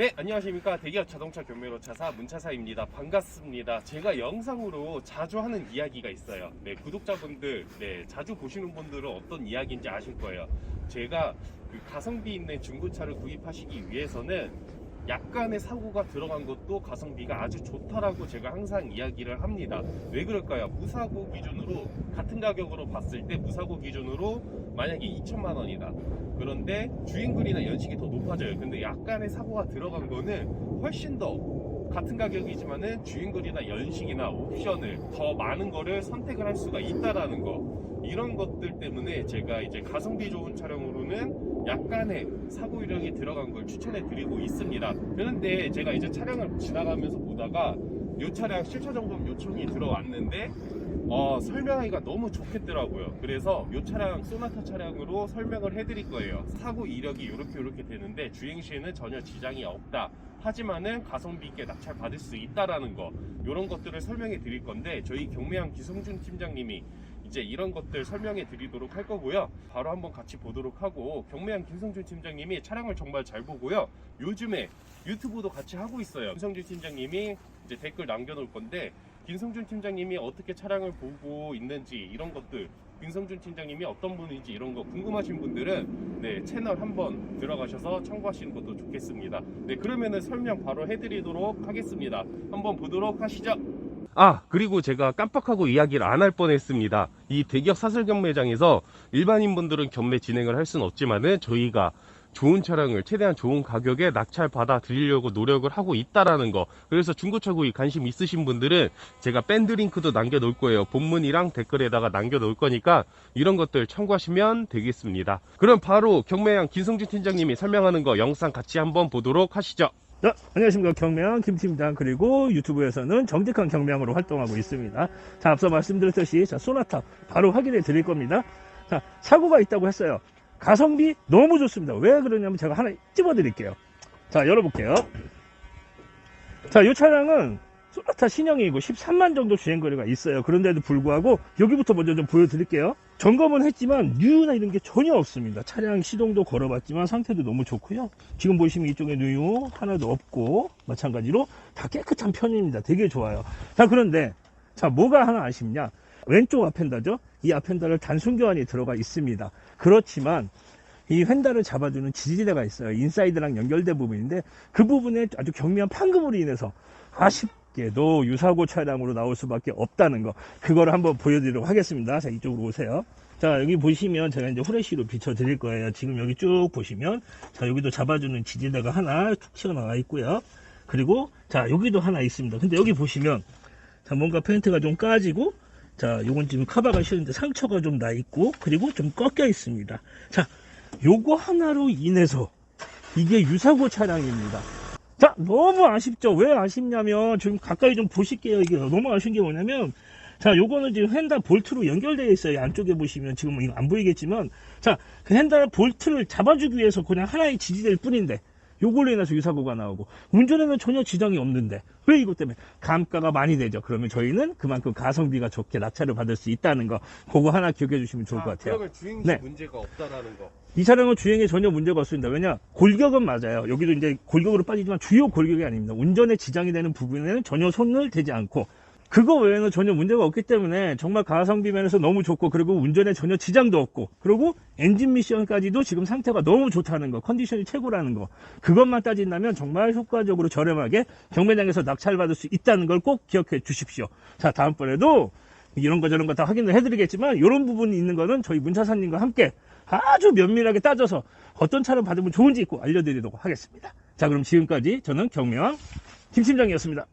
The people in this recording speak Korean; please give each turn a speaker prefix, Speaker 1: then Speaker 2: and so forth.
Speaker 1: 네, 안녕하십니까. 대기업 자동차 경매로 차사 문차사입니다. 반갑습니다. 제가 영상으로 자주 하는 이야기가 있어요. 네, 구독자분들, 네, 자주 보시는 분들은 어떤 이야기인지 아실 거예요. 제가 그 가성비 있는 중고차를 구입하시기 위해서는 약간의 사고가 들어간 것도 가성비가 아주 좋다라고 제가 항상 이야기를 합니다. 왜 그럴까요? 무사고 기준으로 같은 가격으로 봤을 때 무사고 기준으로 만약에 2천만 원이다. 그런데 주행거리나 연식이 더 높아져요. 근데 약간의 사고가 들어간 거는 훨씬 더 같은 가격이지만은 주행거리나 연식이나 옵션을 더 많은 거를 선택을 할 수가 있다라는 거. 이런 것들 때문에 제가 이제 가성비 좋은 차량으로는 약간의 사고 이력이 들어간 걸 추천해 드리고 있습니다. 그런데 제가 이제 차량을 지나가면서 보다가 이 차량 실차 점검 요청이 들어왔는데 어, 설명하기가 너무 좋겠더라고요. 그래서 이 차량 소나타 차량으로 설명을 해드릴 거예요. 사고 이력이 이렇게 이렇게 되는데 주행 시에는 전혀 지장이 없다. 하지만은 가성비 있게 낙찰 받을 수 있다라는 거 이런 것들을 설명해 드릴 건데 저희 경매양 기성준 팀장님이 이제 이런 것들 설명해 드리도록 할 거고요. 바로 한번 같이 보도록 하고 경매양 김성준 팀장님이 차량을 정말 잘 보고요. 요즘에 유튜브도 같이 하고 있어요. 김성준 팀장님이 이제 댓글 남겨놓을 건데 김성준 팀장님이 어떻게 차량을 보고 있는지 이런 것들 김성준 팀장님이 어떤 분인지 이런 거 궁금하신 분들은 네 채널 한번 들어가셔서 참고하시는 것도 좋겠습니다. 네 그러면은 설명 바로 해드리도록 하겠습니다. 한번 보도록 하시죠. 아 그리고 제가 깜빡하고 이야기를 안 할 뻔했습니다. 이 대기업 사설 경매장에서 일반인 분들은 경매 진행을 할 수는 없지만은 저희가 좋은 차량을 최대한 좋은 가격에 낙찰 받아 드리려고 노력을 하고 있다라는 거. 그래서 중고차 구입 관심 있으신 분들은 제가 밴드 링크도 남겨 놓을 거예요. 본문이랑 댓글에다가 남겨 놓을 거니까 이런 것들 참고하시면 되겠습니다. 그럼 바로 경매양 김성준 팀장님이 설명하는 거 영상 같이 한번 보도록 하시죠.
Speaker 2: 자, 안녕하십니까. 경매왕 김팀장, 그리고 유튜브에서는 정직한 경매왕으로 활동하고 있습니다. 자, 앞서 말씀드렸듯이, 자, 소나타 바로 확인해 드릴 겁니다. 자, 사고가 있다고 했어요. 가성비 너무 좋습니다. 왜 그러냐면 제가 하나 집어 드릴게요. 자, 열어볼게요. 자, 이 차량은 소나타 신형이고 13만 정도 주행거리가 있어요. 그런데도 불구하고 여기부터 먼저 좀 보여드릴게요. 점검은 했지만 뉴나 이런 게 전혀 없습니다. 차량 시동도 걸어봤지만 상태도 너무 좋고요. 지금 보시면 이쪽에 누유 하나도 없고 마찬가지로 다 깨끗한 편입니다. 되게 좋아요. 자 그런데 자 뭐가 하나 아쉽냐? 왼쪽 앞펜다죠? 이 앞펜다를 단순 교환이 들어가 있습니다. 그렇지만 이 휀다를 잡아주는 지지대가 있어요. 인사이드랑 연결된 부분인데 그 부분에 아주 경미한 판금으로 인해서 아쉽 게도 유사고 차량으로 나올 수밖에 없다는 거 그거를 한번 보여드리도록 하겠습니다. 자 이쪽으로 오세요. 자 여기 보시면 제가 이제 후레쉬로 비춰 드릴 거예요. 지금 여기 쭉 보시면 자 여기도 잡아주는 지지대가 하나 툭 튀어나와 있고요. 그리고 자 여기도 하나 있습니다. 근데 여기 보시면 자 뭔가 페인트가 좀 까지고 자 요건 지금 카바가 싫은데 상처가 좀 나 있고 그리고 좀 꺾여 있습니다. 자 요거 하나로 인해서 이게 유사고 차량입니다. 자, 너무 아쉽죠? 왜 아쉽냐면, 지금 가까이 좀 보실게요. 이게 너무 아쉬운 게 뭐냐면, 자, 요거는 지금 핸다 볼트로 연결되어 있어요. 안쪽에 보시면, 지금 이거 안 보이겠지만, 자, 그 핸다 볼트를 잡아주기 위해서 그냥 하나의 지지대일 뿐인데, 요걸로 인해서 유사고가 나오고, 운전에는 전혀 지장이 없는데, 왜 이것 때문에? 감가가 많이 되죠. 그러면 저희는 그만큼 가성비가 좋게 낙찰을 받을 수 있다는 거, 그거 하나 기억해 주시면 좋을 것 같아요.
Speaker 1: 그러면 주행시
Speaker 2: 네.
Speaker 1: 문제가 없다라는 거.
Speaker 2: 이 차량은 주행에 전혀 문제가 없습니다. 왜냐? 골격은 맞아요. 여기도 이제 골격으로 빠지지만 주요 골격이 아닙니다. 운전에 지장이 되는 부분에는 전혀 손을 대지 않고 그거 외에는 전혀 문제가 없기 때문에 정말 가성비 면에서 너무 좋고 그리고 운전에 전혀 지장도 없고 그리고 엔진 미션까지도 지금 상태가 너무 좋다는 거 컨디션이 최고라는 거 그것만 따진다면 정말 효과적으로 저렴하게 경매장에서 낙찰받을 수 있다는 걸 꼭 기억해 주십시오. 자 다음번에도 이런 거 저런 거 다 확인을 해드리겠지만 이런 부분이 있는 거는 저희 문차사님과 함께 아주 면밀하게 따져서 어떤 차를 받으면 좋은지 꼭 알려드리도록 하겠습니다. 자 그럼 지금까지 저는 경매왕 김팀장이었습니다.